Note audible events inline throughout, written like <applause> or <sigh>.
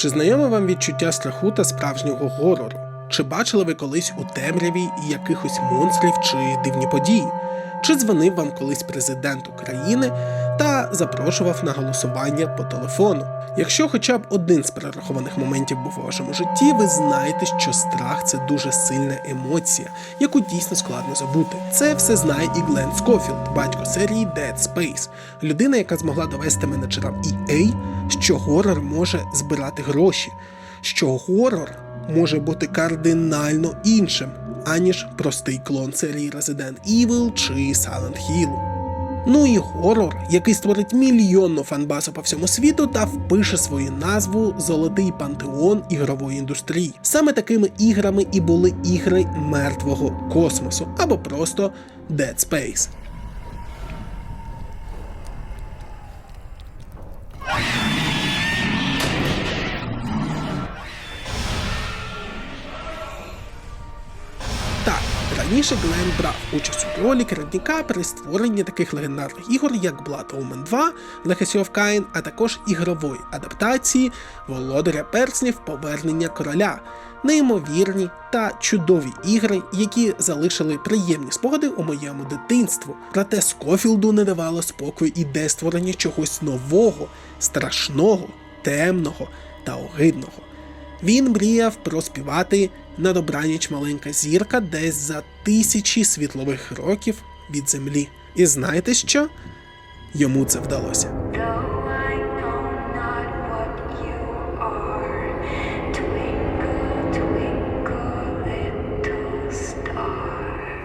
Чи знайоме вам відчуття страху та справжнього горору? Чи бачили ви колись у темряві якихось монстрів чи дивні події? Чи дзвонив вам колись президент України та запрошував на голосування по телефону? Якщо хоча б один з перерахованих моментів був у вашому житті, ви знаєте, що страх це дуже сильна емоція, яку дійсно складно забути. Це все знає і Глен Скофілд, батько серії Dead Space, людина, яка змогла довести менеджерам EA, що горор може збирати гроші, що горор може бути кардинально іншим, аніж простий клон серії Resident Evil чи Silent Hill. Ну і горор, який створить мільйонну фанбасу по всьому світу та впише свою назву Золотий пантеон ігрової індустрії. Саме такими іграми і були ігри мертвого космосу або просто Dead Space. Раніше Глен брав участь у ролі керівника при створенні таких легендарних ігор, як Blood Omen 2, Legacy of Kain, а також ігрової адаптації Володаря перснів Повернення короля. Неймовірні та чудові ігри, які залишили приємні спогади у моєму дитинству. Проте Скофілду не давало спокою ідея створення чогось нового, страшного, темного та огидного. Він мріяв проспівати на добраніч маленька зірка десь за тисячі світлових років від землі. І знаєте що? Йому це вдалося.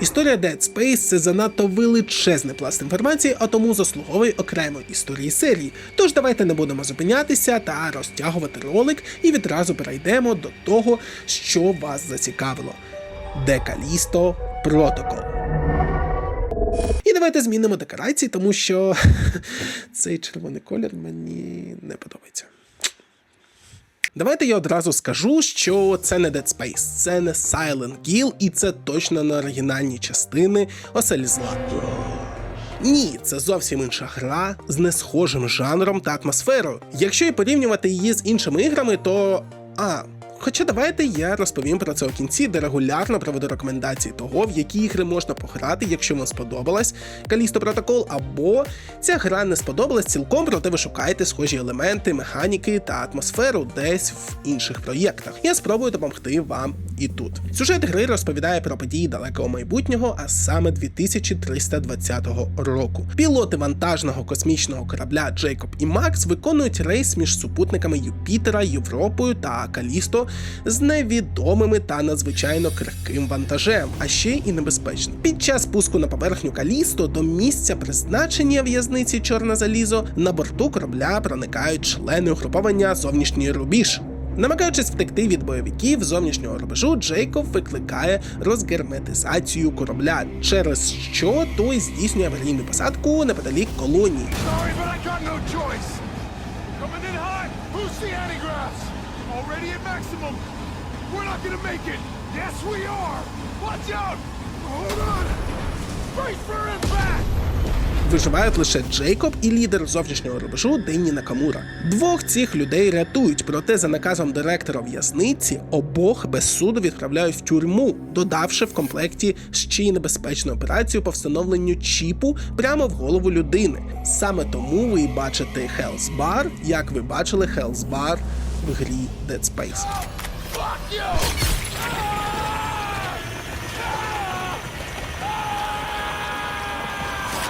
Історія Dead Space це занадто величезний пласт інформації, а тому заслуговує окремої історії серії. Тож давайте не будемо зупинятися та розтягувати ролик і відразу перейдемо до того, що вас зацікавило. Декалісто Протокол. І давайте змінимо декорації, тому що <laughs> цей червоний колір мені не подобається. Давайте я одразу скажу, що це не Dead Space, це не Silent Hill, і це точно не оригінальні частини Оселі зла. Ні, це зовсім інша гра з несхожим жанром та атмосферою. Якщо і порівнювати її з іншими іграми, то. А. Хоча давайте я розповім про це у кінці, де регулярно проведу рекомендації того, в які ігри можна пограти, якщо вам сподобалась Калісто Протокол, або ця гра не сподобалась цілком, проте ви шукаєте схожі елементи, механіки та атмосферу десь в інших проєктах. Я спробую допомогти вам і тут. Сюжет гри розповідає про події далекого майбутнього, а саме 2320 року. Пілоти вантажного космічного корабля Джейкоб і Макс виконують рейс між супутниками Юпітера, Європою та Калісто з невідомими та надзвичайно крихким вантажем, а ще і небезпечним. Під час спуску на поверхню Калісто до місця призначення в'язниці Чорне залізо на борту корабля проникають члени угруповання зовнішній рубіж. Намагаючись втекти від бойовиків зовнішнього рубежу, Джейкоб викликає розгерметизацію корабля, через що той здійснює аварійну посадку неподалік колонії. Sorry, but I got no choice. Already at maximum. We're not gonna make it. Yes, we are. Watch out. Hold on. Brace for impact. Виживають лише Джейкоб і лідер зовнішнього рубежу Денні Накамура. Двох цих людей рятують, проте за наказом директора в'язниці обох без суду відправляють в тюрму, додавши в комплекті ще й небезпечну операцію по встановленню чіпу прямо в голову людини. Саме тому ви бачите Hell's Bar, як ви бачили Hell's Bar в грі Dead Space.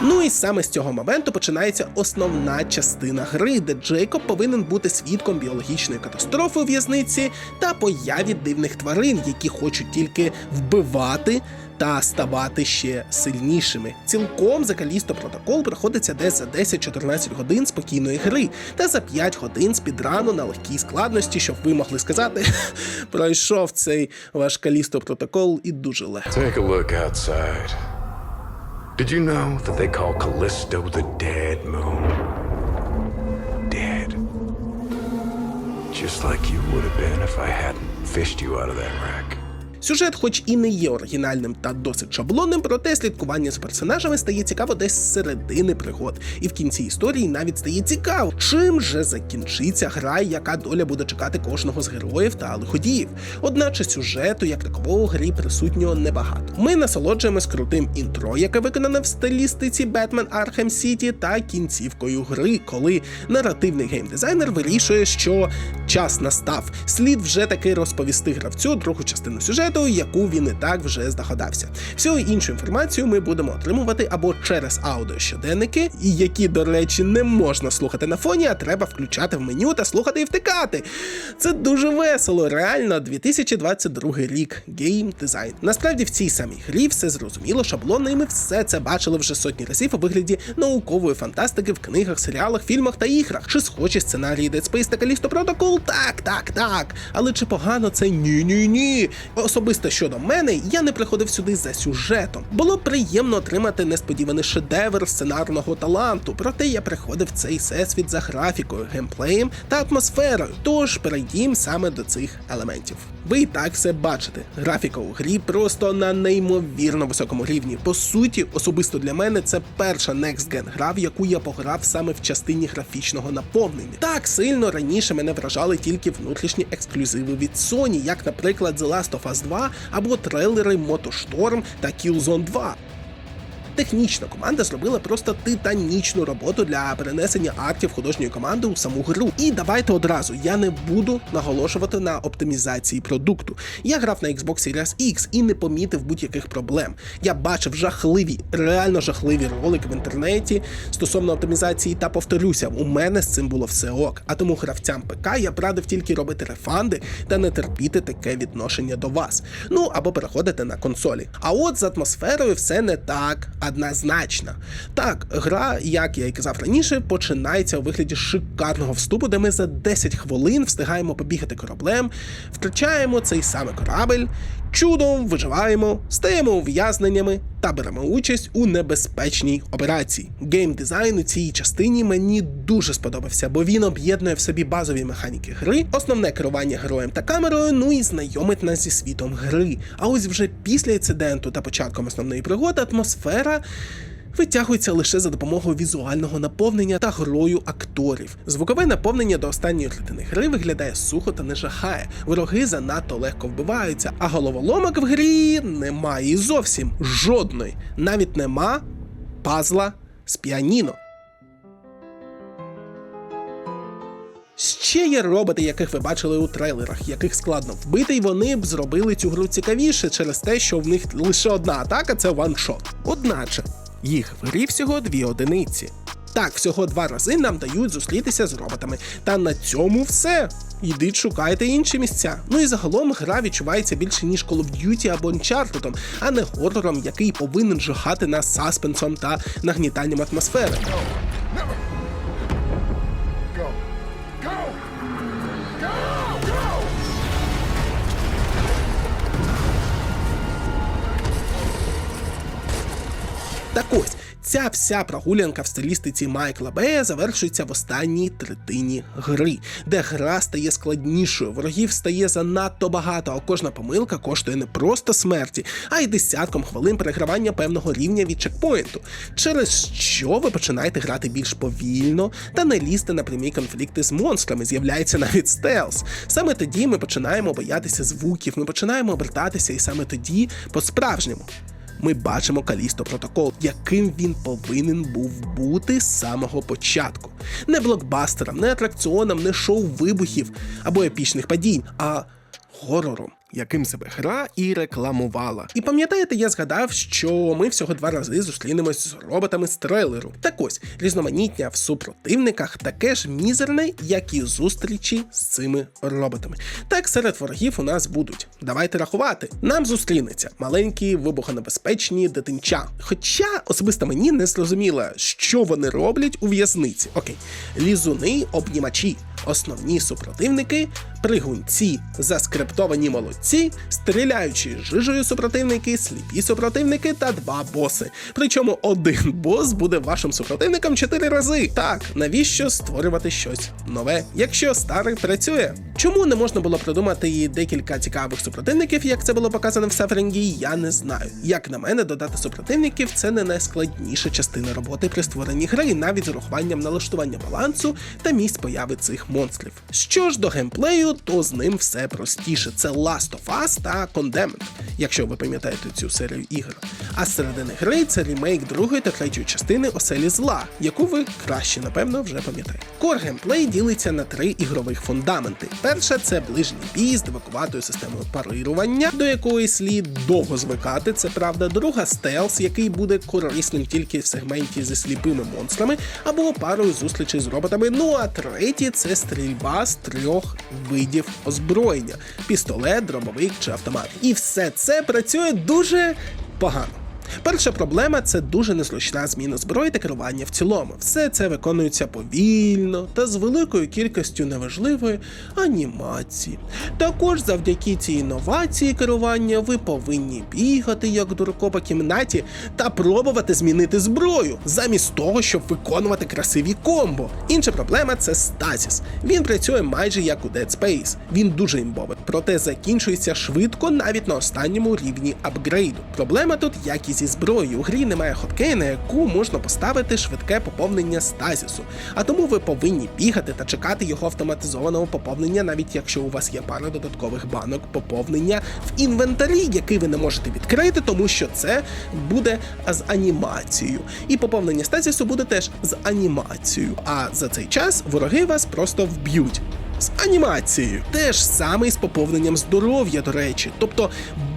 Ну і саме з цього моменту починається основна частина гри, де Джейкоб повинен бути свідком біологічної катастрофи у в'язниці та появі дивних тварин, які хочуть тільки вбивати. Та ставати ще сильнішими. Цілком за Калісто протокол проходиться десь за 10-14 годин спокійної гри, та за 5 годин спідрану на легкій складності, щоб ви могли сказати, пройшов цей ваш Калісто протокол і дуже легко. Take a look outside. Did you know that they call Callisto the dead moon? Dead. Just like you would have been if I hadn't fished you out of that wreck. Сюжет, хоч і не є оригінальним та досить шаблонним, проте слідкування з персонажами стає цікаво десь з середини пригод. І в кінці історії навіть стає цікаво, чим же закінчиться гра, яка доля буде чекати кожного з героїв та лиходіїв. Одначе сюжету, як такового, грі присутнього небагато. Ми насолоджуємось крутим інтро, яке виконане в стилістиці Batman Arkham City, та кінцівкою гри, коли наративний геймдизайнер вирішує, що час настав. Слід вже таки розповісти гравцю другу частину сюжету, яку він і так вже здогадався. Всю іншу інформацію ми будемо отримувати або через аудіощоденники, які, до речі, не можна слухати на фоні, а треба включати в меню та слухати і втикати. Це дуже весело, реально 2022 рік. Гейм дизайн. Насправді в цій самій грі все зрозуміло, шаблонно, і ми все це бачили вже сотні разів у вигляді наукової фантастики в книгах, серіалах, фільмах та іграх. Чи схожі сценарії Dead Space та Callisto Protocol? Так, так, так. Але чи погано це ні, ні, ні. Особисто щодо мене, я не приходив сюди за сюжетом. Було приємно отримати несподіваний шедевр сценарного таланту, проте я приходив в цей всесвіт за графікою, геймплеєм та атмосферою. Тож перейдім саме до цих елементів. Ви і так все бачите. Графіка у грі просто на неймовірно високому рівні. По суті, особисто для мене це перша Next Gen гра, в яку я пограв саме в частині графічного наповнення. Так сильно раніше мене вражали тільки внутрішні ексклюзиви від Sony, як, наприклад, The Last of Us 2 або трейлери MotoStorm та Killzone 2. Технічна команда зробила просто титанічну роботу для перенесення актів художньої команди у саму гру. І давайте одразу я не буду наголошувати на оптимізації продукту. Я грав на Xbox Series X і не помітив будь-яких проблем. Я бачив жахливі, реально жахливі ролики в інтернеті стосовно оптимізації, та повторюся, у мене з цим було все ок. А тому гравцям ПК я б радив тільки робити рефанди та не терпіти таке відношення до вас. Ну або переходити на консолі. А от з атмосферою все не так однозначно. Так, гра, як я і казав раніше, починається у вигляді шикарного вступу, де ми за 10 хвилин встигаємо побігати кораблем, втрачаємо цей самий корабель, чудом виживаємо, стаємо ув'язненнями та беремо участь у небезпечній операції. Геймдизайн у цій частині мені дуже сподобався, бо він об'єднує в собі базові механіки гри, основне керування героєм та камерою, ну і знайомить нас зі світом гри. А ось вже після інциденту та початком основної пригоди атмосфера. Витягується лише за допомогою візуального наповнення та грою акторів. Звукове наповнення до останньої третини гри виглядає сухо та не жахає. Вороги занадто легко вбиваються, а головоломок в грі немає і зовсім жодної. Навіть нема пазла з піаніно. Ще є роботи, яких ви бачили у трейлерах, яких складно вбити, і вони б зробили цю гру цікавіше через те, що в них лише одна атака це ваншот. Одначе, їх в грі всього дві одиниці. Так, всього два рази нам дають зустрітися з роботами. Та на цьому все. Йдіть шукайте інші місця. Ну і загалом гра відчувається більше ніж Call of Duty або Uncharted, а не горором, який повинен жахати нас саспенсом та нагнітанням атмосфери. Так ось, ця вся прогулянка в стилістиці Майкла Бея завершується в останній третині гри, де гра стає складнішою, ворогів стає занадто багато, а кожна помилка коштує не просто смерті, а й десятком хвилин перегравання певного рівня від чекпоінту, через що ви починаєте грати більш повільно та не лізти на прямі конфлікти з монстрами, з'являється навіть стелс. Саме тоді ми починаємо боятися звуків, ми починаємо обертатися, і саме тоді по-справжньому ми бачимо Калісто протокол, яким він повинен був бути з самого початку. Не блокбастером, не атракціоном, не шоу вибухів або епічних падінь, а горором. Яким себе гра і рекламувала. І пам'ятаєте, я згадав, що ми всього два рази зустрінемось з роботами з трейлеру. Так ось, різноманіття в супротивниках таке ж мізерне, як і зустрічі з цими роботами. Так серед ворогів у нас будуть. Давайте рахувати. Нам зустрінеться маленькі вибухонебезпечні дитинча. Хоча особисто мені не зрозуміло, що вони роблять у в'язниці. Окей, лізуни обнімачі. Основні супротивники, пригунці, заскриптовані молодці, стріляючі жижею супротивники, сліпі супротивники та два боси. Причому один бос буде вашим супротивником чотири рази. Так, навіщо створювати щось нове, якщо старий працює? Чому не можна було придумати і декілька цікавих супротивників, як це було показано в Сафрингі, я не знаю. Як на мене, додати супротивників це не найскладніша частина роботи при створенні гри, навіть з урахуванням налаштування балансу та місць появи цих монстрів. Що ж до геймплею, то з ним все простіше. Це Last of Us та Condemned, якщо ви пам'ятаєте цю серію ігор. А середини гри це ремейк другої та третьої частини Оселі Зла, яку ви краще, напевно, вже пам'ятаєте. Core геймплей ділиться на три ігрових фундаменти. Перша це ближній бій з девакуватою системою парирування, до якої слід довго звикати, це правда. Друга стелс, який буде корисним тільки в сегменті зі сліпими монстрами або парою зустрічей з роботами. Ну а третє це стрільба з трьох видів озброєння: пістолет, дробовик чи автомат. І все це працює дуже погано. Перша проблема це дуже незручна зміна зброї та керування в цілому. Все це виконується повільно та з великою кількістю неважливої анімації. Також завдяки цій інновації керування ви повинні бігати як дурко по кімнаті та пробувати змінити зброю, замість того, щоб виконувати красиві комбо. Інша проблема це стазіс. Він працює майже як у Dead Space. Він дуже імбовий, проте закінчується швидко навіть на останньому рівні апгрейду. Проблема тут як і зі зброєю. У грі немає хоткея, на яку можна поставити швидке поповнення стазісу. А тому ви повинні бігати та чекати його автоматизованого поповнення, навіть якщо у вас є пара додаткових банок поповнення в інвентарі, який ви не можете відкрити, тому що це буде з анімацією. І поповнення стазісу буде теж з анімацією. А за цей час вороги вас просто вб'ють. З анімацією. Те ж саме і з поповненням здоров'я, до речі. Тобто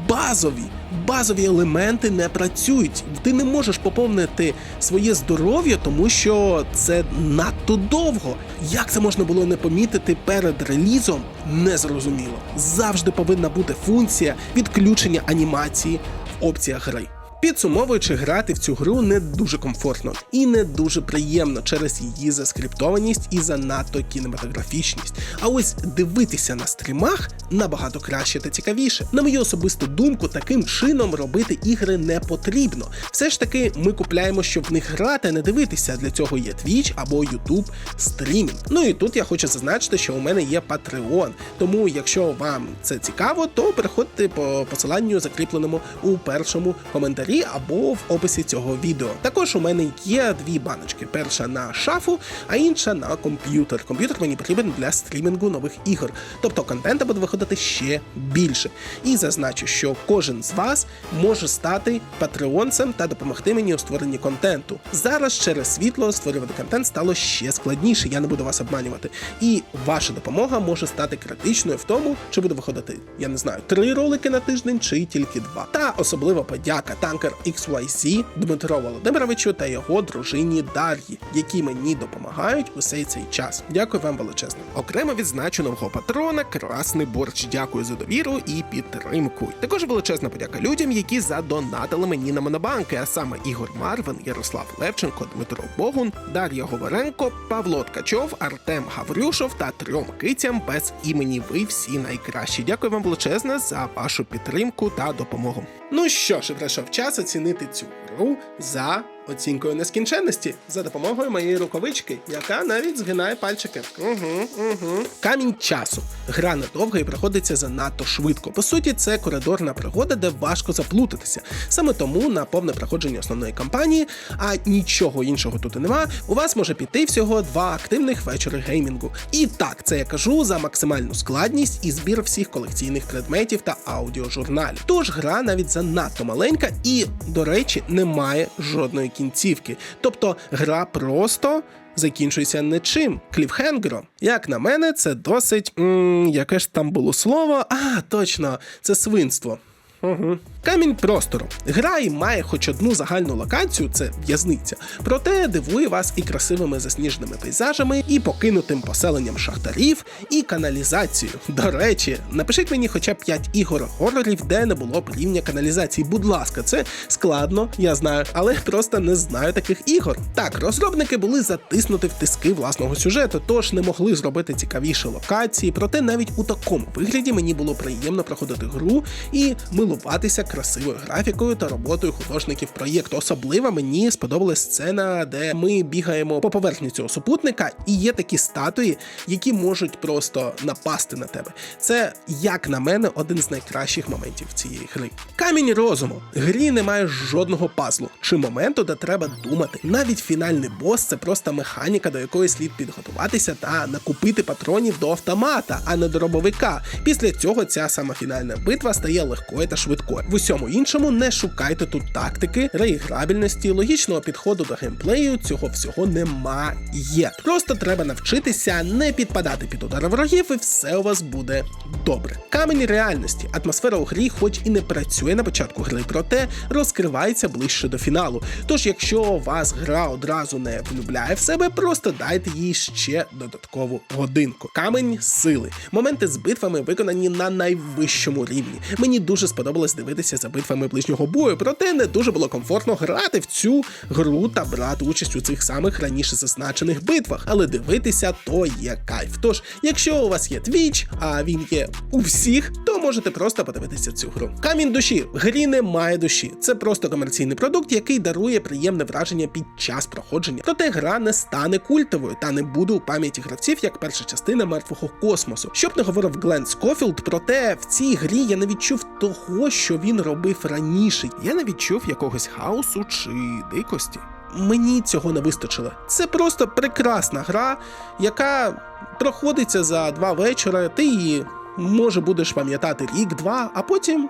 базові, базові елементи не працюють. Ти не можеш поповнити своє здоров'я, тому що це надто довго. Як це можна було не помітити перед релізом? Незрозуміло. Завжди повинна бути функція відключення анімації в опціях гри. Підсумовуючи, грати в цю гру не дуже комфортно і не дуже приємно через її заскриптованість і занадто кінематографічність. А ось дивитися на стрімах набагато краще та цікавіше. На мою особисту думку, таким чином робити ігри не потрібно. Все ж таки, ми купляємо, щоб в них грати, а не дивитися. Для цього є Twitch або YouTube стрімінг. Ну і тут я хочу зазначити, що у мене є Patreon. Тому, якщо вам це цікаво, то переходьте по посиланню, закріпленому у першому коментарі або в описі цього відео. Також у мене є дві баночки: перша на шафу, а інша на комп'ютер. Комп'ютер мені потрібен для стрімінгу нових ігор, тобто контенту буде виходити ще більше. І зазначу, що кожен з вас може стати патреонцем та допомогти мені у створенні контенту. Зараз через світло створювати контент стало ще складніше. Я не буду вас обманювати. І ваша допомога може стати критичною в тому, чи буде виходити, я не знаю, три ролики на тиждень чи тільки два. Та особлива подяка танкер XYZ Дмитро Володимировичу та його дружині Дар'ї, які мені допомагають усей цей час. Дякую вам величезно. Окремо відзначу нового патрона Красний Борщ. Дякую за довіру і підтримку. Також величезна подяка людям, які задонатили мені на монобанки, а саме Ігор Марвин, Ярослав Левченко, Дмитро Богун, Дар'я Говоренко, Павло Ткачов, Артем Гаврюшов та трьом кицям без імені. Ви всі найкращі. Дякую вам величезне за вашу підтримку та допомогу. Ну що ж, прийшов час оцінити цю гру за оцінкою нескінченності за допомогою моєї рукавички, яка навіть згинає пальчики. Угу, угу. Камінь часу. Гра недовга і проходиться занадто швидко. По суті, це коридорна пригода, де важко заплутатися. Саме тому на повне проходження основної кампанії, а нічого іншого тут і нема, у вас може піти всього два активних вечори геймінгу. І так, це я кажу за максимальну складність і збір всіх колекційних предметів та аудіожурналів. Тож гра навіть занадто маленька і, до речі, не має жодної кінцівки. Тобто гра просто. Закінчується нічим кліфхенгером. Як на мене, це досить. М- яке ж там було слово? А, точно, це свинство. Угу. Камінь простору. Гра і має хоч одну загальну локацію, це в'язниця. Проте дивує вас і красивими засніженими пейзажами, і покинутим поселенням шахтарів, і каналізацією. До речі, напишіть мені хоча б 5 ігор хорорів, де не було рівня каналізації. Будь ласка, це складно, я знаю, але просто не знаю таких ігор. Так, розробники були затиснуті в тиски власного сюжету, тож не могли зробити цікавіші локації. Проте навіть у такому вигляді мені було приємно проходити гру і милуватися красивою графікою та роботою художників проєкту. Особливо мені сподобалась сцена, де ми бігаємо по поверхні цього супутника, і є такі статуї, які можуть просто напасти на тебе. Це, як на мене, один з найкращих моментів цієї гри. Камінь розуму. Грі немає жодного пазлу чи моменту, де треба думати. Навіть фінальний бос це просто механіка, до якої слід підготуватися та накупити патронів до автомата, а не до дробовика. Після цього ця сама фінальна битва стає легкою та швидкою. Усьому іншому не шукайте тут тактики, реіграбельності, логічного підходу до геймплею. Цього всього немає. Просто треба навчитися не підпадати під удари ворогів, і все у вас буде добре. Камені реальності. Атмосфера у грі, хоч і не працює на початку гри, проте розкривається ближче до фіналу. Тож, якщо вас гра одразу не влюбляє в себе, просто дайте їй ще додаткову годинку. Камень сили. Моменти з битвами виконані на найвищому рівні. Мені дуже сподобалось дивитися за битвами ближнього бою, проте не дуже було комфортно грати в цю гру та брати участь у цих самих раніше зазначених битвах. Але дивитися то є кайф. Тож, якщо у вас є Twitch, а він є у всіх, то можете просто подивитися цю гру. Камінь душі в грі немає душі. Це просто комерційний продукт, який дарує приємне враження під час проходження. Проте гра не стане культовою та не буде у пам'яті гравців як перша частина мертвого космосу. Щоб не говорив Глен Скофілд, проте в цій грі я не відчув того, що він робив раніше. Я не відчув якогось хаосу чи дикості. Мені цього не вистачило. Це просто прекрасна гра, яка проходиться за два вечора. Ти її може будеш пам'ятати рік-два, а потім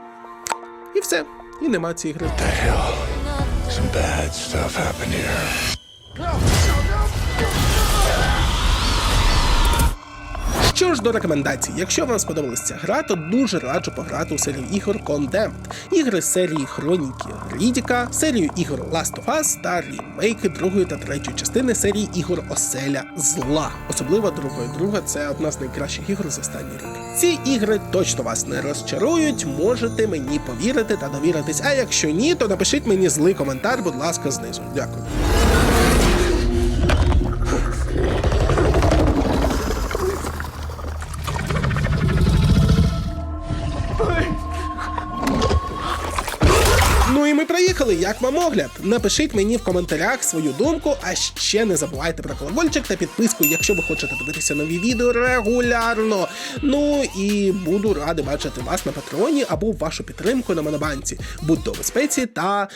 і все. І нема цієї гри. Some bad stuff happened here. Що ж до рекомендацій, якщо вам сподобалася ця гра, то дуже раджу пограти у серію ігор Condemned, ігри серії Хроніки Рідіка, серію ігор Last of Us та ремейки другої та третьої частини серії ігор Оселя Зла. Особливо друга друга це одна з найкращих ігор за останні роки. Ці ігри точно вас не розчарують, можете мені повірити та довіритись. А якщо ні, то напишіть мені злий коментар, будь ласка, знизу. Дякую. Як вам огляд? Напишіть мені в коментарях свою думку, а ще не забувайте про колокольчик та підписку, якщо ви хочете дивитися нові відео регулярно. Ну і буду радий бачити вас на патреоні або вашу підтримку на монобанці. Будьте у безпеці та